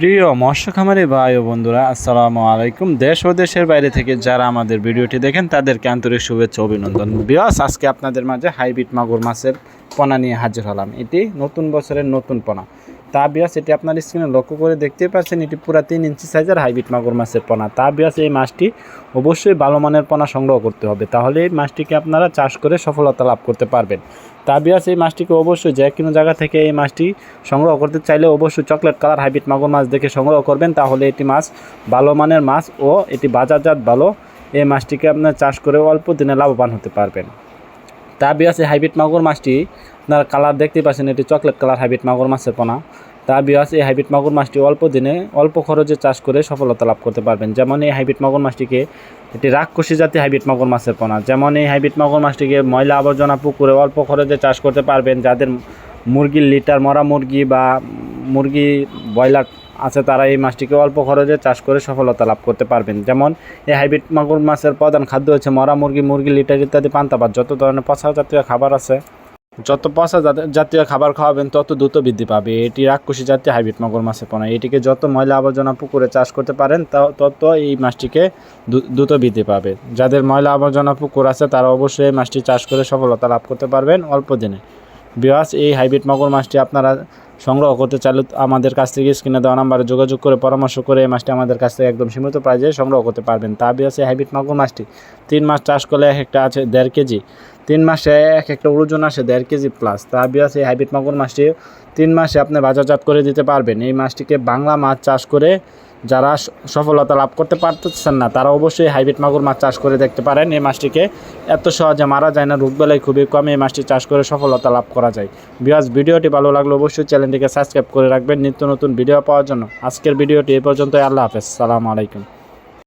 প্রিয় মৎস্য খামারি ভাই ও বন্ধুরা, আসসালামু আলাইকুম। দেশ ও দেশের বাইরে থেকে যারা আমাদের ভিডিওটি দেখেন, তাদেরকে আন্তরিক শুভেচ্ছা অভিনন্দন। বিয়াস আজকে আপনাদের মাঝে হাইব্রিড মাগুর মাছের পোনা নিয়ে হাজির হলাম। এটি নতুন বছরের নতুন পোনা। তা বিয়াস এটি আপনার স্ক্রিনে লক্ষ্য করে দেখতে পাচ্ছেন, এটি পুরা তিন ইঞ্চি সাইজের হাইব্রিড মাগুর মাছের পোনা। তা বিয়াস এই মাছটি অবশ্যই ভালো মানের পোনা সংগ্রহ করতে হবে। তাহলে এই মাছটিকে আপনারা চাষ করে সফলতা লাভ করতে পারবেন। তা বিয়াস এই মাছটিকে অবশ্যই যে কোনো জায়গা থেকে এই মাছটি সংগ্রহ করতে চাইলে অবশ্যই চকলেট কালার হাইব্রিড মাগুর মাছ দেখে সংগ্রহ করবেন। তাহলে এটি মাছ ভালো মানের মাছ ও এটি বাজারজাত ভালো। এই মাছটিকে আপনার চাষ করে অল্প দিনে লাভবান হতে পারবেন। তা বিয়াস হাইব্রিড মাগুর মাছটি। আপনার কালার দেখতে পাচ্ছেন, এটি চকলেট কালার হাইব্রিড মাগুর মাছের পোনা। তা বিয়াস এই হাইব্রিড মাগুর মাছটি অল্প দিনে অল্প খরচে চাষ করে সফলতা লাভ করতে পারবেন। যেমন এই হাইব্রিড মাগুর মাছটিকে এটি রাক্ষসী জাতীয় হাইব্রিড মাগুর মাছের পোনা। যেমন এই হাইব্রিড মাগুর মাছটিকে ময়লা আবর্জনা পুকুরে অল্প খরচে চাষ করতে পারবেন। যাদের মুরগির লিটার মরা মুরগি বা মুরগি ব্রয়লার আছে, তারা এই মাছটিকে অল্প খরচে চাষ করে সফলতা লাভ করতে পারবেন। যেমন, এই হাইব্রিড মাগুর মাছের প্রধান খাদ্য হচ্ছে মরা মুরগি মুরগি, লিটার ইত্যাদি পান্তাবাদ যত ধরনের পচা জাতীয় খাবার আছে, যত পচা জাতীয় খাবার খাওয়াবেন, তত দ্রুত বৃদ্ধি পাবে। এটি রাক্ষসী জাতীয় হাইব্রিড মাগুর মাছের পোনা। এটিকে যত ময়লা আবর্জনা পুকুরে চাষ করতে পারেন তত এই মাছটিকে দ্রুত বৃদ্ধি পাবে। যাদের ময়লা আবর্জনা পুকুর আছে, তারা অবশ্যই এই মাছটি চাষ করে সফলতা লাভ করতে পারবেন অল্প দিনে। বিয়াস, এই হাইব্রিড মাগুর মাছটি আপনারা সংগ্রহ করতে চাইলে আমাদের কাছ থেকে স্ক্রিনে দেওয়া নাম্বারে যোগাযোগ করে পরামর্শ করে এই মাছটি আমাদের কাছ থেকে একদম সীমিত প্রাইজে সংগ্রহ করতে পারবেন। তা আছে হাইব্রিড মাগুর মাছটি। তিন মাস চাষ করলে এক একটা আছে দেড় কেজি। তিন মাসে এক একটা ওজন আসে দেড় কেজি প্লাস তা আছে হাইব্রিড মাগুর মাছটি। তিন মাসে আপনি বাজারজাত করে দিতে পারবেন। এই মাছটিকে বাংলা মাছ চাষ করে যারা সফলতা লাভ করতে পারতেছেন না, তারা অবশ্যই হাইব্রিড মাগুর মাছ চাষ করে দেখতে পারেন। এই মাছটিকে এত সহজে মারা যায় না রোগবেলায় খুবই কম। এই মাছটি চাষ করে সফলতা লাভ করা যায়। বিয়াজ ভিডিওটি ভালো লাগলে অবশ্যই চ্যানেলটিকে সাবস্ক্রাইব করে রাখবেন। নিত্য নতুন ভিডিও পাওয়ার জন্য। আজকের ভিডিওটি এ পর্যন্ত আল্লাহ হাফেজ। সালামু আলাইকুম।